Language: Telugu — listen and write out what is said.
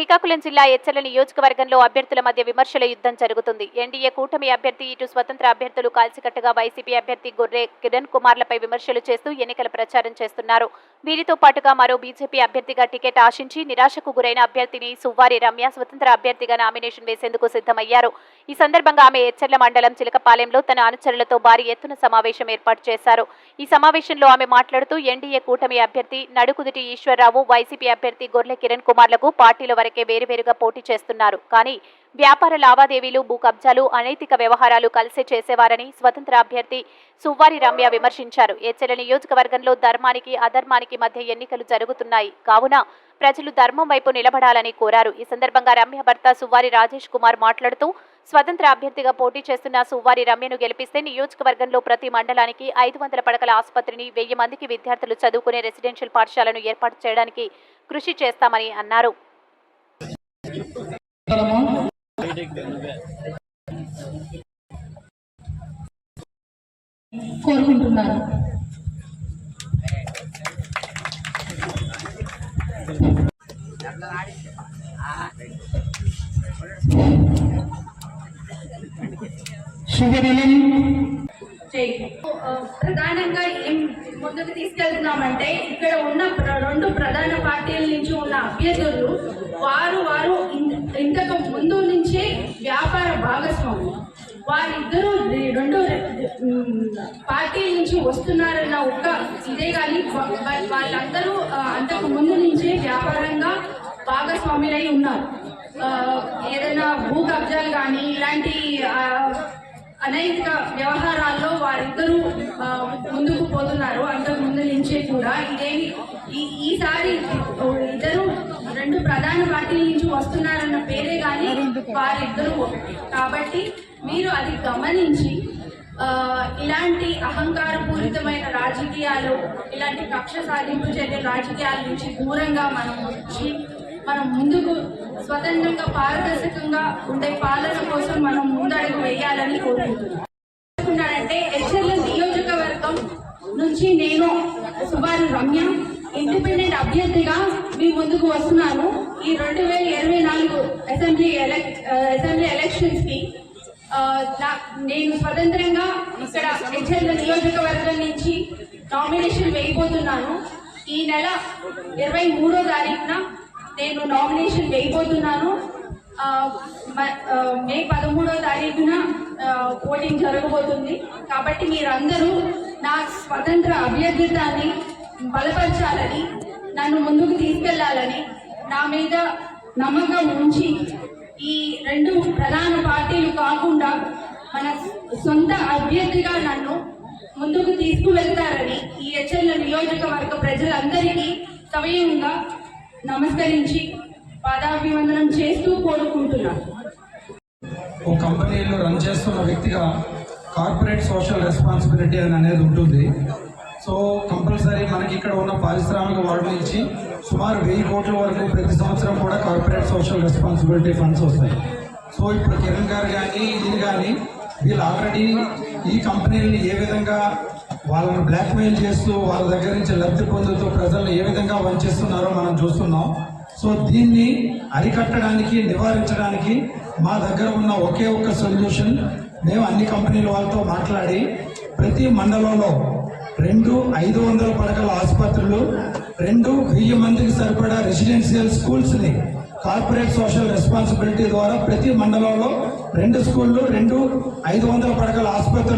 శ్రీకాకుళం జిల్లా ఎచ్చల నియోజకవర్గంలో అభ్యర్థుల మధ్య విమర్శల యుద్ధం జరుగుతుంది. ఎన్డీఏ కూటమి అభ్యర్థి ఇటు స్వతంత్ర అభ్యర్థులు కాల్చికట్టుగా వైసీపీ అభ్యర్థి గొర్రె కిరణ్ కుమార్లపై విమర్శలు చేస్తూ ఎన్నికల ప్రచారం చేస్తున్నారు. వీరితో పాటుగా మరో బీజేపీ అభ్యర్థిగా టికెట్ ఆశించి నిరాశకు గురైన అభ్యర్థిని సువ్వారి రమ్య స్వతంత్ర అభ్యర్థిగా నామినేషన్ వేసేందుకు సిద్ధమయ్యారు. ఈ సందర్భంగా ఆమె ఎచ్చర్ల మండలం చిలకపాలెంలో తన అనుచరులతో భారీ ఎత్తున సమావేశం ఏర్పాటు చేశారు. ఈ సమావేశంలో ఆమె మాట్లాడుతూ ఎన్డీఏ కూటమి అభ్యర్థి నడుకుదుటి ఈశ్వరరావు వైసీపీ అభ్యర్థి గొర్రె కిరణ్ కుమార్లకు పార్టీల వరకు వేరువేరుగా పోటీ చేస్తున్నారు. కానీ వ్యాపార లావాదేవీలు భూ కబ్జాలు అనైతిక వ్యవహారాలు కలిసే చేసేవారని స్వతంత్ర అభ్యర్థి సువ్వారి రమ్య విమర్శించారు. ఏచెల నియోజకవర్గంలో ధర్మానికి అధర్మానికి మధ్య ఎన్నికలు జరుగుతున్నాయి. కావున ప్రజలు ధర్మం వైపు నిలబడాలని కోరారు. ఈ సందర్భంగా రమ్య భర్త సువ్వారి రాజేష్ కుమార్ మాట్లాడుతూ స్వతంత్ర అభ్యర్థిగా పోటీ చేస్తున్న సువ్వారి రమ్యను గెలిపిస్తే నియోజకవర్గంలో ప్రతి మండలానికి ఐదు వందల పడకల ఆసుపత్రిని వెయ్యి మందికి విద్యార్థులు చదువుకునే రెసిడెన్షియల్ పాఠశాలను ఏర్పాటు చేయడానికి కృషి చేస్తామని అన్నారు. కోరుకుంటున్నాను. ప్రధానంగా ఏం ముందుకు తీసుకెళ్తున్నామంటే ఇక్కడ ఉన్న రెండు ప్రధాన పార్టీల నుంచి ఉన్న అభ్యర్థులు వారు వారు ఇన్- ఇంతకు ముందు నుంచే వ్యాపార భాగస్వాములు వారిద్దరూ రెండు పార్టీల నుంచి వస్తున్నారన్న ఒక్క ఇదే కానీ వాళ్ళందరూ అంతకు ముందు నుంచే వ్యాపారంగా భాగస్వాములై ఉన్నారు. ఏదైనా భూ కబ్జాలు కానీ ఇలాంటి అనేక అనైతిక వ్యవహారాల్లో వారిద్దరూ ముందుకు పోతున్నారు. అంతకు ముందు నుంచే కూడా ఇదేమి ఈ- ఈసారి ఇద్దరు రెండు ప్రధాన పార్టీల నుంచి వస్తున్నారన్న పేరు వారిద్దరూ ఒకటి. కాబట్టి మీరు అది గమనించి ఇలాంటి అహంకారపూరితమైన రాజకీయాలు ఇలాంటి కక్ష సాధింపు చేసే రాజకీయాల నుంచి దూరంగా మనం వచ్చి మనం ముందుకు స్వతంత్రంగా పారదర్శకంగా ఉండే పాలన కోసం మనం ముందడుగు వేయాలని కోరుకుంటున్నానంటే అనుకున్నానంటే హెచ్ఎల్ నియోజకవర్గం నుంచి నేను సుబారు రమ్య ఇండిపెండెంట్ అభ్యర్థిగా మీ ముందుకు వస్తున్నాను. ఈ రెండు వేల ఇరవై నాలుగు అసెంబ్లీ ఎలక్ అసెంబ్లీ ఎలక్షన్స్కి నా- నేను స్వతంత్రంగా ఇక్కడ హెచ్ఎల్ నియోజకవర్గం నుంచి నామినేషన్ వేయబోతున్నాను. ఈ నెల ఇరవై మూడో తారీఖున నేను నామినేషన్ వేయబోతున్నాను. మ- మే పదమూడో తారీఖున ఓటింగ్ జరగబోతుంది. కాబట్టి మీరందరూ నా స్వతంత్ర అభ్యర్థితాన్ని బలపరచాలని నన్ను ముందుకు తీసుకెళ్ళాలని నా మీద నమ్మకం ఉంచి ఈ రెండు ప్రధాన పార్టీలు కాకుండా మన సొంత అభ్యర్థిగా నన్ను ముందుకు తీసుకువెళ్తారని ఈ హెచ్ఎల్ నియోజకవర్గ ప్రజలందరికీ సమయంగా నమస్కరించి పాదాభివందనం చేస్తూ కోరుకుంటున్నాను. ఓ కంపెనీలో రన్ చేస్తున్న వ్యక్తిగా కార్పొరేట్ సోషల్ రెస్పాన్సిబిలిటీ అని అనేది ఉంటుంది. సో కంపల్సరీ మనకి ఇక్కడ ఉన్న పారిశ్రామిక వాడు నుంచి సుమారు వెయ్యి కోట్ల వరకు ప్రతి సంవత్సరం కూడా కార్పొరేట్ సోషల్ రెస్పాన్సిబిలిటీ ఫండ్స్ వస్తాయి. సో ఇప్పుడు కిరణ్ గారు కానీ ఇది కానీ వీళ్ళు ఆల్రెడీ ఈ కంపెనీలని ఏ విధంగా వాళ్ళని బ్లాక్మెయిల్ చేస్తూ వాళ్ళ దగ్గర నుంచి లబ్ధి పొందుతూ ప్రజలను ఏ విధంగా వంచేస్తున్నారో మనం చూస్తున్నాం. సో దీన్ని అరికట్టడానికి నివారించడానికి మా దగ్గర ఉన్న ఒకే ఒక్క సొల్యూషన్ మేము అన్ని కంపెనీల వాళ్ళతో మాట్లాడి ప్రతి మండలంలో రెండు ఐదు వందల పడకల ఆసుపత్రులు రెండు వెయ్యి మందికి సరిపడా రెసిడెన్షియల్ స్కూల్స్ని కార్పొరేట్ సోషల్ రెస్పాన్సిబిలిటీ ద్వారా ప్రతి మండలంలో రెండు స్కూళ్ళు రెండు ఐదు వందల పడకల ఆసుపత్రులు